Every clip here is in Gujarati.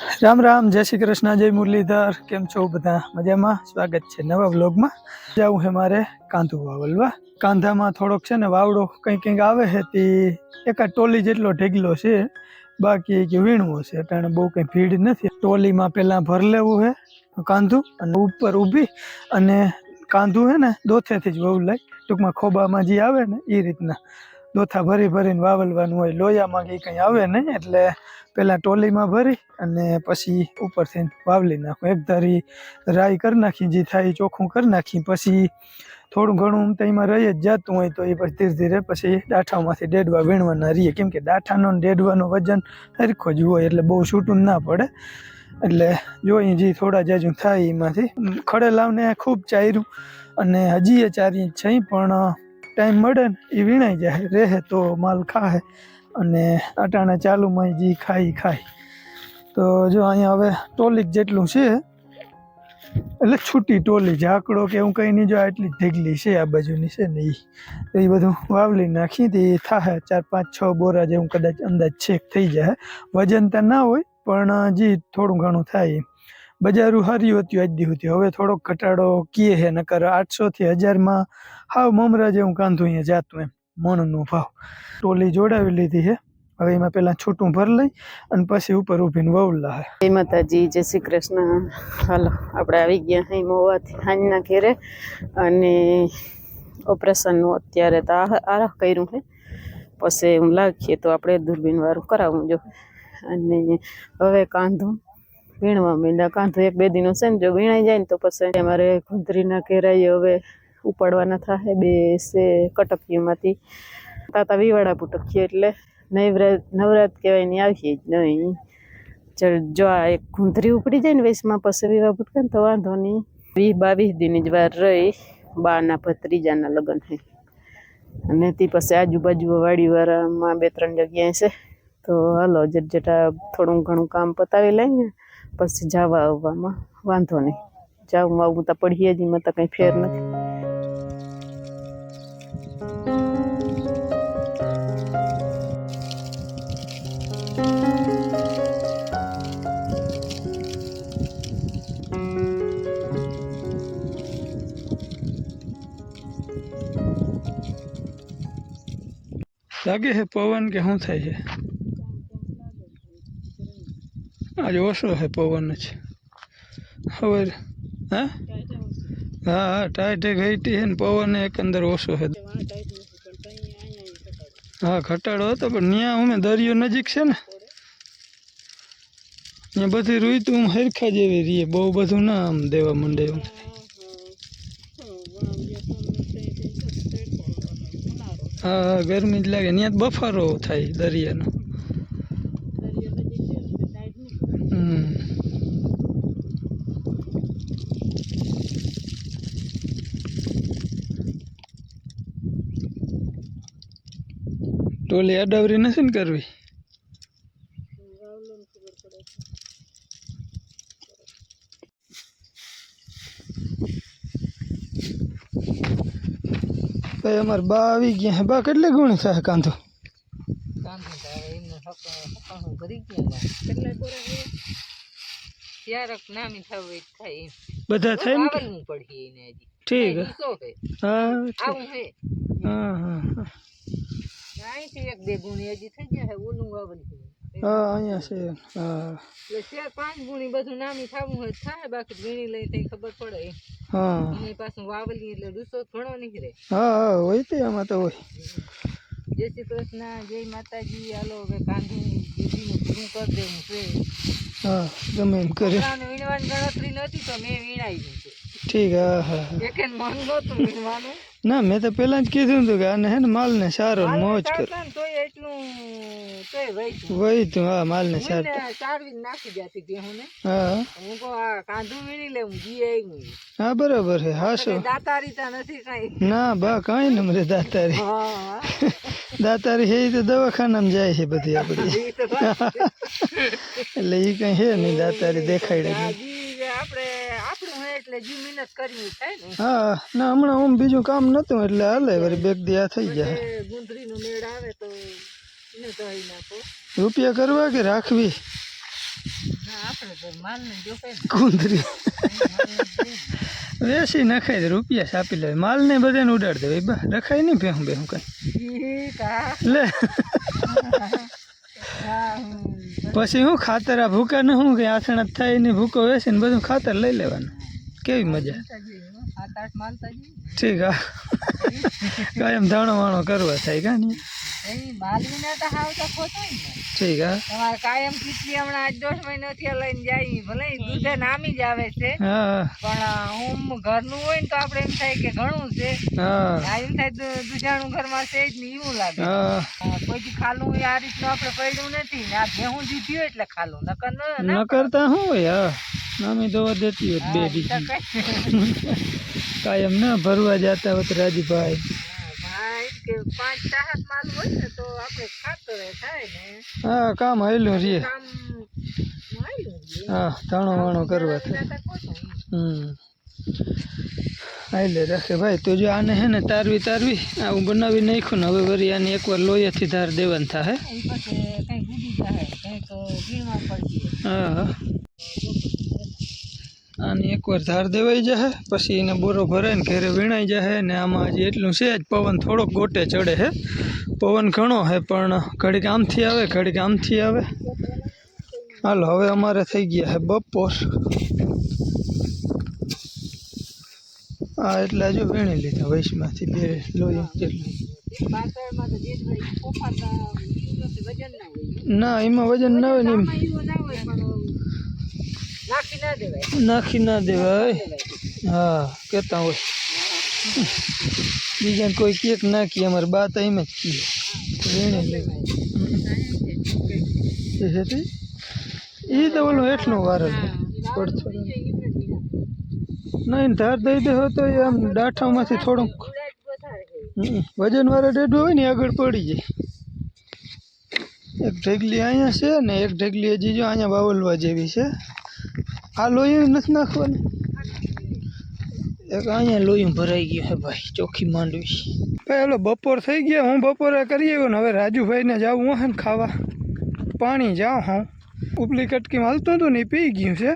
રામ રામ, જય શ્રી કૃષ્ણ, જય મુરલીધર, કેમ છો બધા? મજામાં? સ્વાગત છે નવા વ્લોગમાં. જવું છે મારે કાંધુ વાવલવા. કાંધામાં થોડોક છે ને વાવડો કંઈક કંઈક આવે છે, તે એકાદ ટોલી જેટલો ઢેગલો છે, બાકી એક વીણવો છે, કારણ બહુ કંઈ ભીડ નથી. ટોલીમાં પહેલાં ભર લેવું છે કાંધું, અને ઉપર ઊભી, અને કાંધું છે ને, દોથેથી જ વહુ લઈ ટૂંકમાં ખોબામાં જે આવે ને, એ રીતના. દોથા ભરી ભરીને વાવલવાનું હોય, લોયામાં કે કંઈ આવે નહીં, એટલે પહેલાં ટોલીમાં ભરી અને પછી ઉપરથી વાવલી નાખું. એક ધારી રાઈ કરી નાખી, જે થાય ચોખ્ખું કરી નાખી, પછી થોડું ઘણું તો એમાં રહી જ જતું હોય તો એ પછી ધીરે ધીરે પછી ડાઠામાંથી ડેડવા વીણવાના રહીએ. કેમ કે ડાઠાનો ડેડવાનો વજન સરખો જ હોય, એટલે બહુ છૂટું ના પડે. એટલે જોઈએ જે થોડા જાજુ થાય એમાંથી. ખડેલાવને ખૂબ ચાર્યું અને હજી એ ચારી છે, પણ ટાઈમ મળે ને એ વીણાઈ જાય, રહે તો માલ ખાય અને અટાણે ચાલુમાં જી ખાઈ ખાય. તો જો અહીંયા હવે ટોલિક જેટલું છે, એટલે છૂટી ટોલી, ઝાકડો કે એવું કંઈ નહીં, જો આટલી ઢેગલી છે આ બાજુની છે ને એ તો એ બધું વાવલી નાખી તે થાય ચાર, પાંચ, છ બોરા જેવું કદાચ અંદાજ છેક થઈ જાય. વજન તો ના હોય, પણ જે થોડું ઘણું થાય એમ. બજારું હાર્યું હતું આજ દી સુધી. હવે થોડોક ઘટાડો કીએ છે નકર આઠસોથી હજારમાં હાવ મમરા જેવું કાંધું અહીંયા જાતું એમ મણનો ભાવ. ટોલી જોડાવી લીધી છે હવે એમાં પહેલાં છૂટું ભર લઈ અને પછી ઉપર ઊભીને વવલા હે. જય માતાજી, જય શ્રી કૃષ્ણ. હાલો, આપણે આવી ગયા અહીં મોવાથી, હાંજના ઘેરે. અને ઓપરેશનનું અત્યારે તો આરાહ કર્યું છે પછી હું લાગીએ તો આપણે દૂરબીન વાળું કરાવવું જો. અને હવે કાંધું વીણવા માંડ્યા. કાંધો એક બે દિનો છે ને જો વીણાઈ જાય ને તો પછી અમારે ગુંદરીના કેરાઈ હવે ઉપાડવાના થાય બે છે કટકીમાંથી તાતા વીવાડા પુટકીએ એટલે નવરાત નવરાત કહેવાય ને આવીએ જ નહીં. જો આ એક ગુંદરી ઉપડી જાય ને વેસમાં પછી વિવાહ ભૂટકે ને તો વાંધો નહીં. વીસ બાવીસ દિનની જ વાર રહી, બાના ભત્રીજાના લગ્ન છે અને તે પછી આજુબાજુ વાડીવાળામાં બે ત્રણ જગ્યાએ છે. તો હાલો જટ જટા થોડું ઘણું કામ પતાવી લઈને પછી જવા આવવામાં વાંધો નહીં. જાવું આવું તો પડીએ જ, એમાં તો કંઈ ફેર નથી. લાગે છે પવન કે શું થાય છે? આજે ઓછો છે પવન જ. હવે, હા? હા હા ટાઈટ ઘટી છે ને પવન એક અંદર ઓછો છે હા, ઘટાડો હતો, પણ ત્યાં અમે દરિયો નજીક છે ને. ત્યાં બધી રૂઈતું આમ હરખા જેવી રહીએ બહુ બધું ના આમ દેવા માંડે એવું હા હા, ગરમી જ લાગે ત્યાં બફારો થાય દરિયાનો હમ ટોલી અડાવરી નથી ને કરવી ભાઈ અમારે બા આવી ગયા હે બા કેટલી ગુણી થાય કાંધો ક્યારેક નામી થવું થાય એમ. બધા થાય ને કે? વાવલવું પડીએ એને હજી. ઠીક હે. ઈસો હે. હા ઠીક. આવું હે. હા હા હા. અહીંથી એક બે ગુણી હજી થઈ ગયા હે, ઓલું હા અહીંયા છે હા. એટલે ચાર પાંચ ગુણી બધું નામી થવું હોય થાય બાકી વીણી લઈ તઈ ખબર પડે હા. એની પાછું વાવલી એટલે રૂસો ઘણો નીકળે હા હા હોય તે આમાં તો હોય. જય શ્રી કૃષ્ણ જય માતાજી હાલો હવે કાંધું દીદીનું પૂરું કરી દેવું છે. હા ગમે એમ કરે. વીણવાની ગણતરી નહોતી તો મેં વીણાઈ દીધું છે ઠીક હા હા હા. એક મન નહોતું વીણવાનું. ના મેં તો પહેલા જ કીધું હતું કે આને હે ને માલને સારો મોજ કર. તોય એટલું તોય વહી તું હા માલને હું ને ચારવી નાખી જાતી ભેહુંને. હા હું. આ કાંધું વીણી બરાબર હે હા શું? દાતારી તો નથી કઈ. ના બા કાંઈ ન મરે દાતારી. હા દાતારી હે ઈ તો દવાખાનામાં જાય છે બધી આપડી. ઈ. એટલે એ કંઈ હે નહીં દાતારી દેખાડે આપણે આપણું હે એટલે જી મહેનત કરવી થાય ને. હા ના હમણાં હું બીજું કામ નતું એટલે હાલે વળી બેગ દિયા થઈ જાય ગુંદરીનું મેળ આવે તો એને દહીં નાખો. રૂપિયા કરવા કે રાખવી? કુંદરી. વેસી નખાય રૂપિયા છાપી લે. માલ ને બધાને ઉડાડ દે બા રખાય નહીં ભેહું ભેહું કઈ લે. પછી હું ખાતર આ ભૂકા ન હું કે આસણ થાય ને ભૂકો વેસીને બધું ખાતર લઈ લેવાનું. કેવી મજા? ઠીક હા. કાયમ ધાણો વાણો કરવા થાય કા નહીં. એ માલવીને તો હાવ તો ખોટો જ ને. ઠીક હા. તમારે કાયમ કેટલી હમણાં આજ દોઢ મહિનો લઈને જાય ભલે દૂધે નામી જ આવે છે. પણ હું ઘરનું હોય ને તો આપણે એમ થાય કે ઘણું છે. એમ થાય દુ- દુજાણું ઘરમાં છે જ નહીં એવું લાગે. કોઈ ખાલું આ રીતનું આપણે પડ્યું નથી ને આ ભેહું દીધી હોય એટલે ખાલું. નકર ન કરતા હું હા. નામી દવા દેતી હોત બે હા, કઈ. કાયમ ના ભરવા જતા હોત રાજીભાઈ. હા, હા કામ હાલ્યું રે. હા ધાણો વાણો કરવા થાય. હમ. હાલે રાખે ભાઈ તો જો આને હે ને તારવી તારવી આવું બનાવી નાખ્યું ને હવે વળી આને એકવાર લોહીથી ધાર દેવાનું થાય હા. હા આની એકવાર ધાર દેવાઈ જશે પછી એને બોરો ભરાઈને ને ઘરે વીણાઈ જશે ને આમાં હજી એટલું છે જ પવન થોડોક ગોટે ચડે છે પવન ઘણો છે પણ ઘડીક આમથી આવે ઘડીક આમથી આવે. હાલો હવે અમારે થઈ ગયા છે બપોર. હા એટલે હજુ વીણી લીધા વૈશમાંથી બે લોહી જેટલું ના એમાં વજન ના હોય. ને એમ આમાં ઈવો ના હોય પણ નાખી ના દેવાય. નાખી ના દેવાય. હા કહેતા હોય. બીજા કોઈ કેક નાખી અમારે બા તો એમ જ કીએ એ તે? ઓલું એટલું વાર પડતો નહીં ધાર દઈ દે તો આમ ડાઠામાંથી થોડુંક. હમ, વજન વાળા ડેડું હોય ને આગળ પડી જાય. એક ઢગલી અહીંયા છે ને એક ઢગલી હજી જો અહીંયા વાવલવા જેવી છે. આ લોહી નથી નાખવાની. એક અહીંયા લોહી ભરાઈ ગયું હે ભાઈ ચોખ્ખી માંડવી. ભાઈ હલો બપોર થઈ ગયા હું બપોરે કરી આવ્યો ને હવે રાજુભાઈને જાઉં હે ને ખાવા. પાણી જાઉં હું. ઉપલી કટકીમાં હાલતું હતું ને એ પી ગયું છે.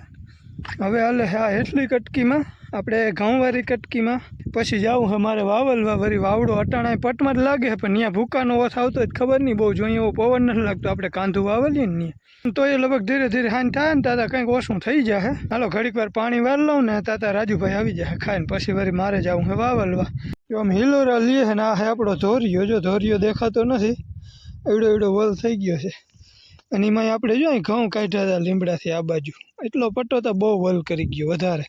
હવે હાલે હા એટલી કટકીમાં. આપણે ઘઉંવાળી કટકીમાં પછી જાવું અમારે મારે વાવલવા વળી વાવડો અટાણા પટમાં જ લાગે પણ ત્યાં ભૂકાનો ઓથ આવતો જ ખબર નહીં, બહુ જોઈએ એવો પવન નથી લાગતો. આપણે કાંધું વાવલીએ ને તો એ લગભગ ધીરે ધીરે હાન થાય ને તાતા કંઈક ઓછું થઈ જાય હાલો ઘડીક વાર પાણી વાર લઉં ને તાતા રાજુભાઈ આવી જાય ખાઈને પછી વળી મારે જવું હે વાવલવા. જો આમ હિલોરા લઈએ ને આ આપણો ધોરિયો. જો ધોરિયો દેખાતો નથી, એવડો એવડો વલ થઈ ગયો છે. અને એમાં આપણે જો ઘઉં કાઢ્યા હતા લીમડાથી આ બાજુ. એટલો પટ્ટો તો બહુ વલ કરી ગયો વધારે.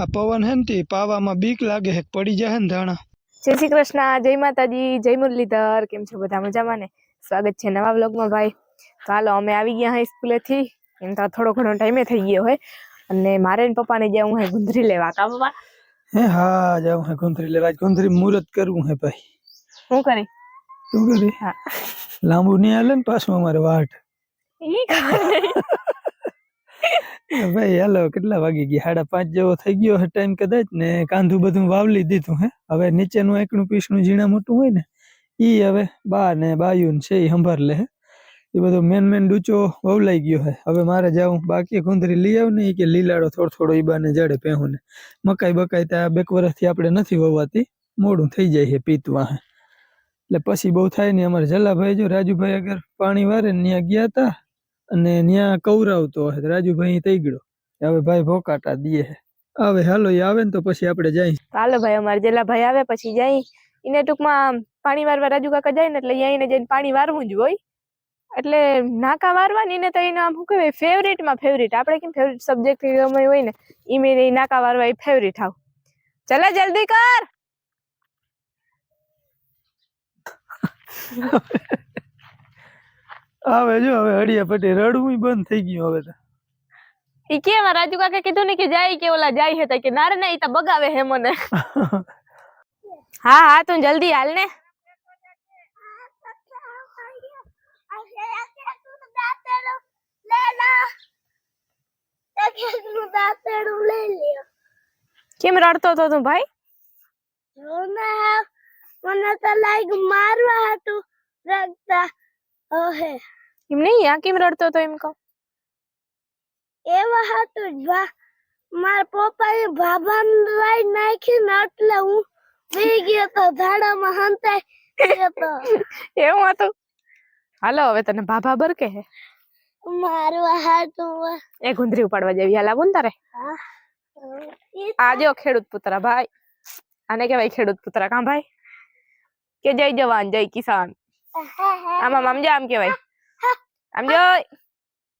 આ પવન હે ને પાવામાં બીક લાગે છે પડી જાય ને ધાણા. જય શ્રી કૃષ્ણ જય માતાજી જય મુરલીધર. કેમ છો બધા મજામાં ને? સ્વાગત છે નવા વ્લોગમાં ભાઈ. હાલો અમે આવી ગયા હઈ સ્કૂલેથી. એમ તો થોડો ઘણો ટાઈમે થઈ ગયો હોય અને મારે ને પપ્પાને જવું હે ગુંદરી લેવા. કા પપ્પા? હે હા જાઉં હે ગુંદરી લેવા. ગુંદરી મુહૂર્ત કરવું હે ભાઈ. શું કરી? તું કરી? હા. લાંબુ નહીં હાલે ને પાછું અમારે વાટ. ઈ ભાઈ, હાલો, કેટલા વાગી ગયા? સાડા પાંચ જેવો થઈ ગયો હે ટાઈમ કદાચ ને કાંધું બધું વાવલી દીધું હે. હવે નીચેનું એકનું પીસનું ઝીણા મોટું હોય ને, ઈ હવે બા ને બાયું ને છે એ સંભાર લે એ બધો મેન મેન ડૂચો વવલાઈ ગયો હે. હવે મારે જાવું બાકી કુંદરી લઈ આવ ને ઈ કે લીલાડો થોડો થોડો ઈ બાને જડે પહેવું ને. મકાઈ બકાઈ ત્યાં બેક વર્ષથી આપણે નથી વવાતી. મોડું થઈ જાય છે પીતવા એટલે પછી બહુ થાય નહીં અમારે જલાભાઈ જો રાજુભાઈ અગર પાણી વારે ને ત્યાં ગયા હતા અને ત્યાં કવરાવતો હશે રાજુભાઈ થઈ ગયો. હવે ભાઈ ભોકાટા દે આવે હવે હાલો એ આવે ને તો પછી આપણે જઈ તો હાલો ભાઈ અમારે જેલા ભાઈ આવે પછી જાય. એને ટૂંકમાં પાણી વારવા રાજુ કાકા જાય ને એટલે અહીંયા જઈને પાણી વારવું જ હોય. એટલે નાકા વારવાની ને તો એને આમ શું કહેવાય ફેવરેટમાં ફેવરેટ. આપણે કેમ ફેવરેટ સબ્જેક્ટ ગમે હોય ને એ મેં એ નાકા વારવા એ ફેવરેટ આવ ચલા જલ્દી કર! આવે જો હવે હડિયા પટી રડવું બંધ થઈ ગયું હવે તો. ઈ કેમ આ રાજુ કાકા કીધું ને કે જાય કે ઓલા જાય હતા કે ના રે ના ઈ તો બગાવે હે મને. હા હા તું જલ્દી હાલ ને. કેમ રડતો હતો તું ભાઈ? મને તો લાઈક મારવા હતું રખતા ઓહે એમ નહીં? આ કેમ રડતો હતો એમ કહો? એવા હતું ભા. મારા પપ્પાએ ભાભાને લઈ નાખીને એટલે હું બી ગયો તો ધાડામાં હંતાઈ ગયો તો. એવું હતું? હાલો હવે તને ભાભા બરકે હે. મારું હાટું એ ગુંદરી ઉપાડવા જેવી. હાલ આવું તારે. આજો ખેડૂત પુત્ર ભાઈ. આને કહેવાય ખેડૂત પુત્ર. કા ભાઈ? કે જય જવાન જય કિસાન. આમાં આમ જો આમ કહેવાય. આમ જો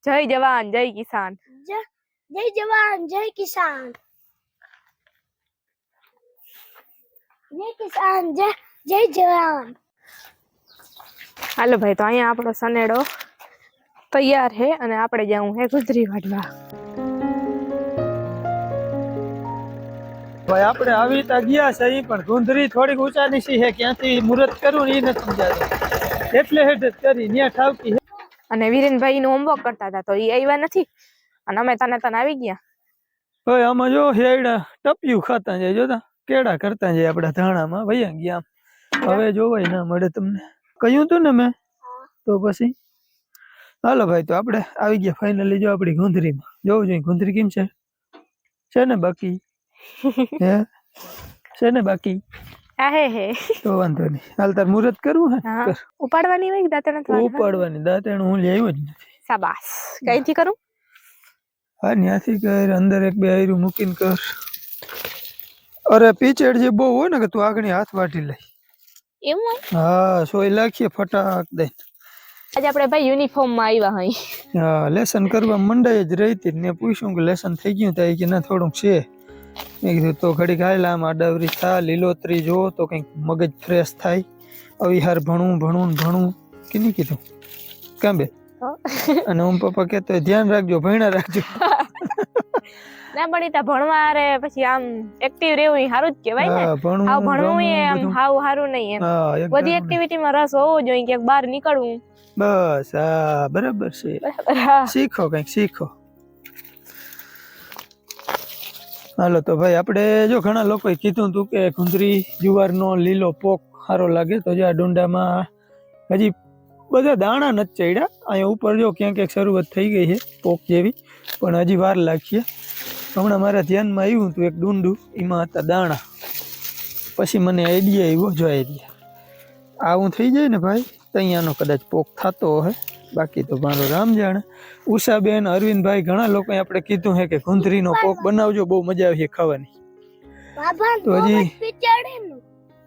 જય જવાન જય કિસાન. જય જય જવાન જય કિસાન. જય કિસાન જય જય જવાન. હાલો ભાઈ તો અહીંયા આપણો સનેડો તૈયાર છે અને આપણે જવું હે ગુજરી વાટવા ભાઈ આપણે આવી તા ગયા છે ઈ પણ ગુંદરી થોડીક ઊંચા નીચી છે ક્યાંથી મુહૂર્ત કરું ને એ નથી જાતું એટલે હેઠ જ કરી ન્યા ઠાવકી અને વિરેનભાઈ નું હોમવર્ક કરતા હતા તો એ આવ્યા નથી? અને અમે તને તને આવી ગયા? ભાઈ આમાં જો હેડા ટપિયું ખાતા જાય જોતા કેડા કરતા જાય આપડા ધાણામાં વૈયા ગયા હવે જોવાય ના મળે તમને. કહ્યું તું ને મેં? તો પછી? હાલો ભાઈ તો આપણે આવી ગયા ફાઇનલી જો આપણી ગુંદરીમાં. જોવું જોઈએ ગુંદરી કેમ છે? છે ને બાકી? હે? છે ને બાકી? આ હે તો વાંધો નહીં. હાલ તાર મુહૂર્ત કરવું હે? કર. ઉપાડવાની હોય કે દાંતે નથી વાળવા? ઉપાડવાની. દાંતેણ હું લઈ જ નથી. શાબાશ. કઈથી કરું? હા ત્યાંથી કર. અંદર એક બે આયરું મૂકીને કર. અરે પીચેડ જે બહુ હોય ને કે તું આગળ હાથ વાટી લઈ. એવું હોય? હા સોય લાખીએ ફટાક દે આજે આપણે ભાઈ યુનિફોર્મમાં આવ્યા હઈ. હા લેસન કરવા મંડાઈ જ રહી હતી ને પૂછ્યું કે લેસન થઈ ગયું થાય કે ના થોડુંક છે. મેં કીધું તો ઘડી હાલ આમ આડાવરી થા લીલોતરી જો તો કંઈક મગજ ફ્રેશ થાય. અવિહાર ભણવું ભણવું ભણવું કે નહીં કીધું? કાં બે? અને હું પપ્પા કહેતો ધ્યાન રાખજો ભણ્યા રાખજો. ના પણ એ તો ભણવા હારે પછી આમ એક્ટિવ રહેવું સારું જ કહેવાય ને. ભણવું ભણવું એ આમ હાવ સારું નહીં એમ. બધી એક્ટિવિટી એક્ટિવિટીમાં રસ હોવો જોઈએ ક્યાંક બહાર નીકળવું. બસ હા બરાબર છે. શીખો કંઈક શીખો. હાલો, તો ભાઈ આપણે જો ઘણા લોકોએ કીધું હતું કે ગુંદરી જુવારનો લીલો પોક સારો લાગે, તો જે આ ડુંડામાં હજી બધા દાણા નથી ચડ્યા. અહીંયા ઉપર જો ક્યાંક ક્યાંક શરૂઆત થઈ ગઈ છે, પોક જેવી, પણ હજી વાર લાગશે. હમણાં મારા ધ્યાનમાં આવ્યું હતું એક ડુંડું, એમાં હતા દાણા. પછી મને આઈડિયા આવ્યો, જો આઈડિયા આવું થઈ જાય ને ભાઈ, તો અહીંયાનો કદાચ પોક થતો હોય. બાકી તો મારો રામ જાણે ઉષાબેન અરવિંદભાઈ ઘણા લોકો આપણે કીધું છે કે ગુંદરીનો પોક બનાવજો બહુ મજા આવી ખાવાની. તો હજી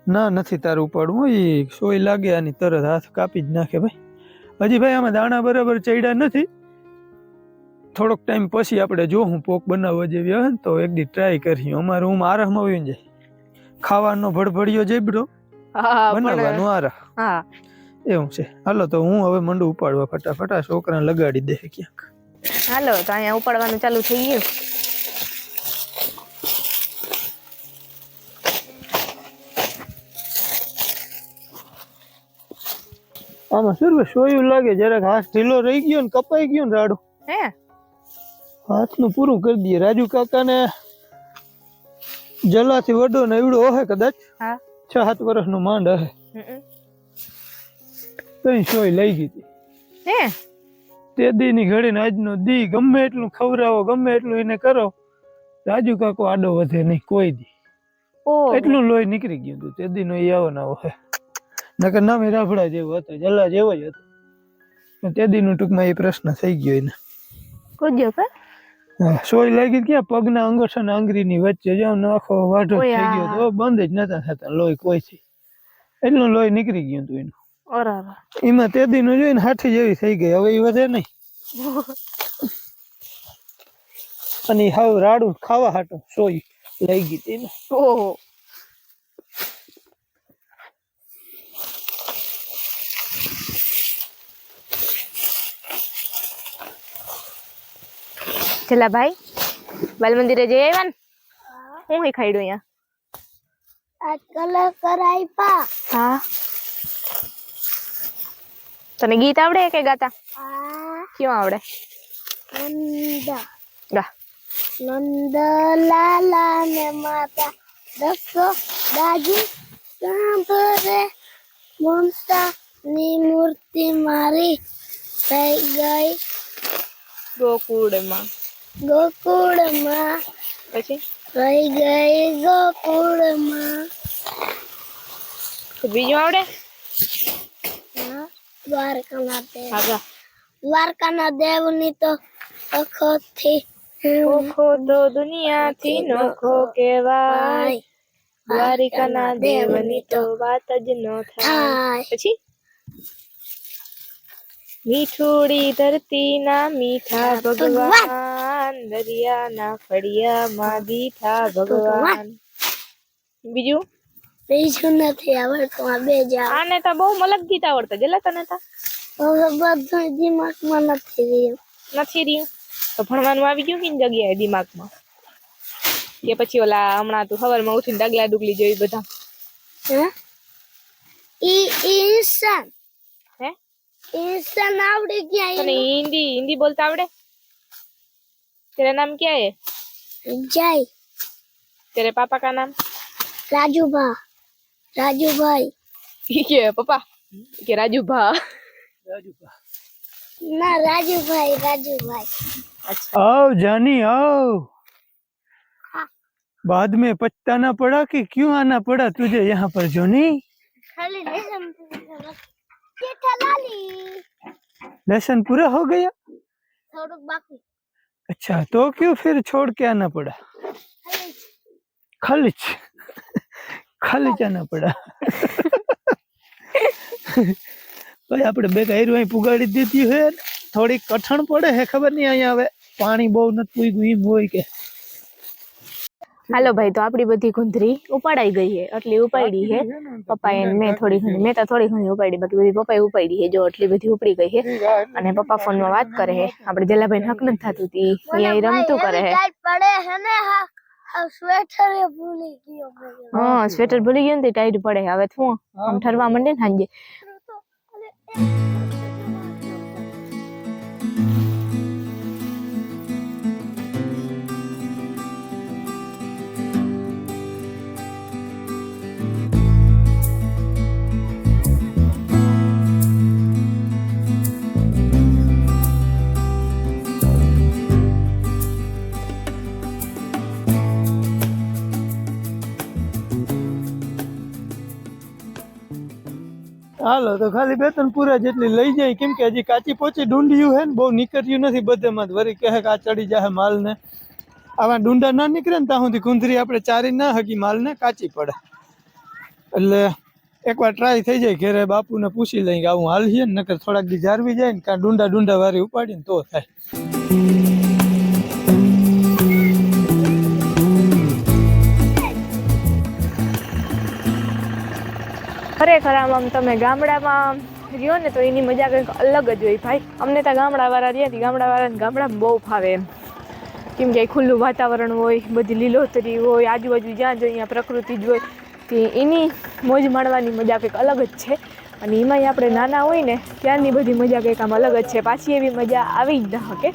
ના? નથી તારું ઉપાડવું એ સોય લાગે આની તરત હાથ કાપી જ નાખે ભાઈ. હજી ભાઈ આમાં દાણા બરાબર ચડ્યા નથી. થોડોક ટાઈમ પછી આપણે જો હું પોક બનાવવા જેવી હોય તો એક દી ટ્રાય કરીએ. અમારે હું આરામ આવી જાય. ખાવાનો ભડભડિયો જેબડો. બનાવવાનો બનાવવાનું આરા હા. એવું છે. હાલો તો હું હવે મંડું ઉપાડવા ફટાફટ. આ છોકરાને લગાડી દે ક્યાંક. હાલો તો અહીંયા ઉપાડવાનું ચાલુ થઈ ગયું. આમાં શું સોયું લાગે? જરાક હાથ ઢીલો રહી ગયો ને કપાઈ ગયો ને રાડો. હે? હાથનું પૂરું કરી દઈએ. રાજુ કાકાને જલાથી વડો ને એવડો હે કદાચ. છ સાત વર્ષનો માંડ હે. કઈ સોય લઈ ગઈ હતી. હે? તે દી ની ઘડી ને આજનો દી ગમે એટલું ખવડાવો ગમે એટલું એને કરો રાજુ કાકો આડો વધે નહીં કોઈ દી. ઓ. એટલું લોહી નીકળી ગયું હતું તે દી નો ઈ આવો ના હોય નકર નામે એ રાફડા જેવો હતો જલ્લા જેવો જ હતો. તે દી નું ટૂંકમાં એ પ્રશ્ન થઈ ગયો એને. કૂદ્યો કે? સોય લાગી ક્યાં? પગના અંગૂઠા અને આંગળીની વચ્ચે જો આખો વાઢો થઈ ગયો તો બંધ જ નતા થતા લોહી કોઈથી એટલું લોહી નીકળી ગયું હતું એનું. એમાં તે દી નું જોઈને હાથી જેવી થઈ ગઈ. હવે એ વધે નહીં. અને હાવ રાડું ખાવા હાટું સોય લઈ ગઈ હતી ઓહો. છેલ્લા ભાઈ બાલ મંદિરે જઈ આવ્યા ને? હું. ખાઈડું અહીંયા? આ કલર કરાઈ પા હા. તને ગીત આવડે કે ગાતા? ક્યું આવડે? નંદ. ગા. નંદ લાલા ને માતા દસો દાજી સાંભળે. મમતા ની મૂર્તિ મારી થઈ ગઈ. ગોકુળમાં. ગોકુળમાં પછી? થઈ ગઈ ગોકુળમાં. બીજું આવડે? દ્વારકાના દેવ. દ્વારકાના દેવની તો અખોથી ઓખો તો દુનિયાથી નોખો કહેવાય. દ્વારિકાના દેવની તો વાત જ ન થાય. પછી? મીઠુડી ધરતીના મીઠા ભગવાન દરિયાના ફળિયામાં દીઠા ભગવાન. બીજું? ત્રીજું નથી આવડતું આ બે જ આને તો બહુ મલક ગીત આવડતા જેલા તને તો? હવે બધું દિમાગમાં નથી રહ્યું. નથી રહ્યું? તો ભણવાનું આવી ગયું કે જગ્યાએ દિમાગમાં? કે પછી ઓલા હમણાં તું ખબરમાં ઉઠીને ડગલા ડુગલી જોઈ બધા? ઈ ઇન્સાન. હે? ઇન્સાન આવડે ક્યાં તને હિન્દી હિન્દી બોલતા આવડે? તેરા નામ ક્યાં હે? જય. તેરે પાપા કા નામ? રાજુભા. રાજુભાઈ કે પપ્પા કે રાજू भा ના રાજુભાઈ રાજુભાઈ आओ जानी आओ बाद में पछताना पड़ा कि क्यों आना पड़ा तुझे यहाँ पर जोनी ખાલી લેસન જેઠાલાલી लेसन पूरा हो गया થોડુંક બાકી अच्छा तो क्यों फिर छोड़ के आना पड़ा ખાલી खलिच ખાલી ચા ના પડા? ભાઈ આપણે બે કાયરું અહીં પુગાડી દીધી હે થોડી કઠણ પડે હે ખબર નહીં અહીંયા હવે પાણી બહુ નથી પૂગ્યું એમ હોય કે. હાલો ભાઈ તો આપડી બધી ગુંદરી ઉપાડાઈ ગઈ હે આટલી ઉપાડી હે. પપ્પા પપ્પાએ મેં થોડી ઘણી મેં તો થોડી ઘણી ઉપાડી બાકી બધી પપ્પાએ ઉપાડી હે જો એટલી બધી ઉપડી ગઈ છે અને પપ્પા ફોનમાં વાત કરે છે આપણે જલાભાઈ હક નથી થતું તી અહીંયા રમતું કરે છે સ્વેટર એ ભૂલી ગયો હા સ્વેટર ભૂલી ગયો ને તે ટાઈટ પડે. હવે શું આમ ઠરવા માંડે ને સાંજે હાલો, તો ખાલી બે ત્રણ પૂરા જેટલી લઈ જાય, કેમ કે હજી કાચી પોચી ડુંડિયું હે ને, બહુ નીકળ્યું નથી બધેમાં. વળી કહે કે આ ચડી જાય માલ ને આવા ડુંડા ના નીકળે ને, ત્યાં સુધી કુંધરી આપણે ચારી ના હકી માલ ને કાચી પડે. એટલે એકવાર ટ્રાય થઈ જાય ઘેરે, બાપુને પૂછી લઈ કે આવું હાલ છે ને, નકર થોડાક દી જાળવી જાય ને, કાં ડુંડા ડુંડા વારી ઉપાડીને તો થાય. ખરેખર આમ આમ તમે ગામડામાં રહ્યો ને તો એની મજા કંઈક અલગ જ હોય. ભાઈ, અમને તો ગામડાવાળા રહ્યા ગામડાવાળાને ગામડામાં બહુ ફાવે એમ. કેમ કે ખુલ્લું વાતાવરણ હોય, બધી લીલોતરી હોય, આજુબાજુ જ્યાં જોઈએ ત્યાં પ્રકૃતિ જ હોય. તે એની મોજ માણવાની મજા કંઈક અલગ જ છે. અને એમાંય આપણે નાના હોય ને ત્યારની બધી મજા કંઈક આમ અલગ જ છે. પાછી એવી મજા આવી જ ન શકે.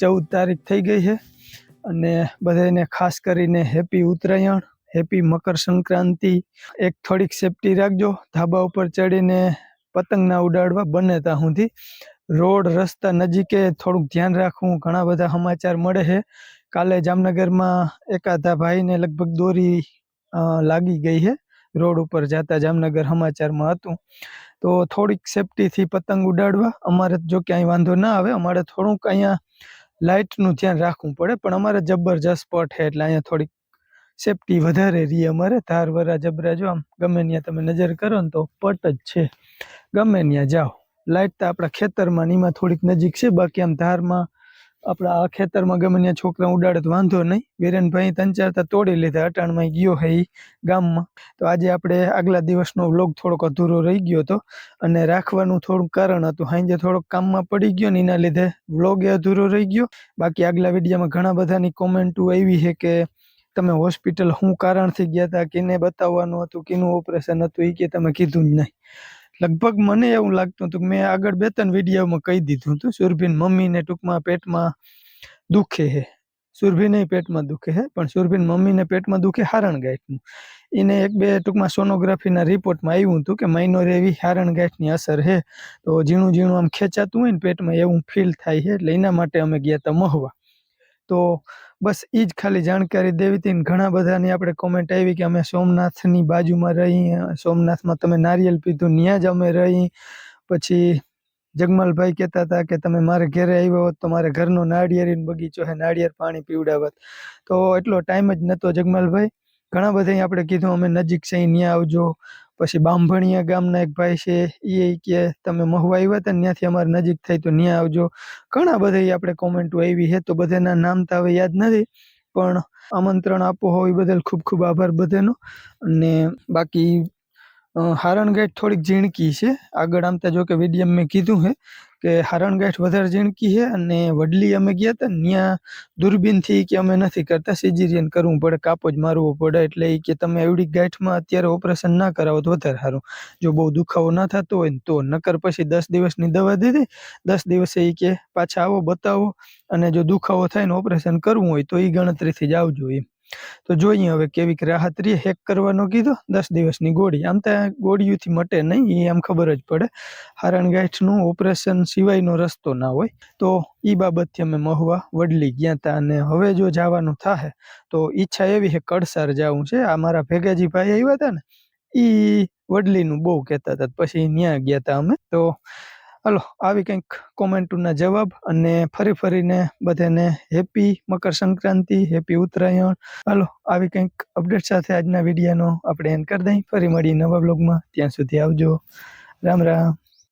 ચૌદ તારીખ થઈ ગઈ છે અને બધાને ખાસ કરીને હેપી ઉત્તરાયણ, હેપી મકર સંક્રાંતિ. એક થોડીક સેફટી રાખજો, ધાબા ઉપર ચડીને પતંગ ના ઉડાડવા બને ત્યાં સુધી. રોડ, રસ્તા નજીકે થોડુંક ધ્યાન રાખવું, ઘણા બધા સમાચાર મળે છે. કાલે જામનગરમાં એકાદા ભાઈને લગભગ દોરી લાગી ગઈ છે. રોડ ઉપર જતા જામનગર સમાચારમાં હતું. તો થોડીક સેફટીથી પતંગ ઉડાડવા. અમારે જો કે અહીં વાંધો ના આવે, અમારે થોડુંક અહીંયા લાઇટનું ધ્યાન રાખવું પડે, પણ અમારે જબરજસ્ત સ્પોટ છે એટલે અહીંયા થોડીક સેફટી વધારે રહી અમારે. ધાર વરા જબરા જો આમ ગમે ત્યાં તમે નજર કરો ને તો પટ જ છે. ગમે ત્યાં જાઓ. લાઇટ તો આપણા ખેતરમાં એમાં થોડીક નજીક છે, બાકી આમ ધારમાં આપણા આ ખેતરમાં ગમે ત્યાં છોકરા ઉડાડે તો વાંધો નહીં. વિરેનભાઈ ત્રણ ચાર તોડી લીધા, અટાણમાં ગયો હે ગામમાં. તો આજે આપણે આગલા દિવસનો વ્લોગ થોડોક અધૂરો રહી ગયો હતો અને રાખવાનું થોડું કારણ હતું. સાંજે થોડોક કામમાં પડી ગયો ને એના લીધે વ્લોગ એ અધૂરો રહી ગયો. બાકી આગલા વિડીયોમાં ઘણા બધાની કોમેન્ટો આવી છે કે તમે હોસ્પિટલ શું કારણથી ગયા હતા કેને બતાવવાનું હતું, કેનું ઓપરેશન હતું એ કે તમે કીધું જ નહીં. લગભગ મને એવું લાગતું હતું કે મેં આગળ બે ત્રણ વિડીયોમાં કહી દીધું હતું, સુરભીન મમ્મીને ટૂંકમાં પેટમાં દુખે છે સુરભીને પેટમાં દુખે છે પણ સુરભીન મમ્મીને પેટમાં દુખે હારણ ગાંઠનું એને એક બે ટૂંકમાં સોનોગ્રાફીના રિપોર્ટમાં આવ્યું હતું કે માઇનોર એવી હારણ ગાંઠની અસર છે તો ઝીણું ઝીણું આમ ખેંચાતું હોય ને પેટમાં એવું ફીલ થાય છે એટલે એના માટે અમે ગયા હતા મહુવા. તો બસ એ જ ખાલી જાણકારી દેવી હતી ઘણા બધાની આપણે કોમેન્ટ આવી કે અમે સોમનાથની બાજુમાં રહી, સોમનાથમાં તમે નારિયેલ પીધું ત્યાં જ અમે રહી. પછી જગમાલભાઈ કહેતા હતા કે તમે મારે ઘરે આવ્યો હોત તો મારે ઘરનો નાળિયેરીનો બગીચો છે નાળિયેર પાણી પીવડાવત. તો એટલો ટાઈમ જ નહોતો જગમાલભાઈ. ઘણા બધા આપણે કીધું, અમે નજીક છે ત્યાં આવજો. પછી બાંભણિયા ગામના એક ભાઈ છે એ કે, તમે મહુવા આવ્યા હતા ત્યાંથી અમારે નજીક થાય તો ત્યાં આવજો. ઘણા બધા આપણે કોમેન્ટો આવી છે તો બધાના નામ તો હવે યાદ નથી, પણ આમંત્રણ આપો હોય બદલ ખૂબ ખૂબ આભાર બધાનો. અને બાકી અ, હારણગાંઠ થોડીક ઝીણકી છે. આગળ આમ તો જો કે વિડીયમ મેં કીધું છે કે હારણ ગાંઠ વધારે ઝીણકી છે અને વડલી અમે ગયા હતા ત્યાં દૂરબીનથી કે અમે નથી કરતા સિઝિરિયન કરવું પડે કાપો જ મારવો પડે એટલે એ કે તમે એવડી ગાંઠમાં અત્યારે ઓપરેશન ના કરાવો તો વધારે સારું. જો બહુ દુખાવો ના થતો હોય તો નકર પછી દસ દિવસની દવા દીધી દસ દિવસે એ કે પાછા આવો બતાવો અને જો દુખાવો થાય ને ઓપરેશન કરવું હોય તો એ ગણતરીથી જ આવજો એમ. તો જોઈએ હવે કેવીક રાહત રહે હેક કરવાનો કીધો, દસ દિવસની ગોળી. આમ તો ગોળીઓથી મટે નહીં, એ આમ ખબર જ પડે. હારણગાંઠનું ઓપરેશન સિવાયનો રસ્તો ના હોય. તો એ બાબતથી અમે મહુવા વડલી ગયા હતા અને હવે જો જવાનું થાય તો ઈચ્છા એવી છે કડસાર જવું છે. આ મારા ભેગાજીભાઈ આવ્યા હતા ને એ વડલીનું બહુ કહેતા હતા પછી ત્યાં ગયા હતા અમે. તો હાલો, આવી કંઈક કોમેન્ટોના જવાબ અને ફરી ફરીને બધાને હેપી મકર સંક્રાંતિ, હેપી ઉત્તરાયણ. હાલો, આવી કંઈક અપડેટ સાથે આજના વિડીયોનો આપણે એન્ડ કરી દઈએ. ફરી મળીએ નવા બ્લોગમાં ત્યાં સુધી આવજો. રામ રામ.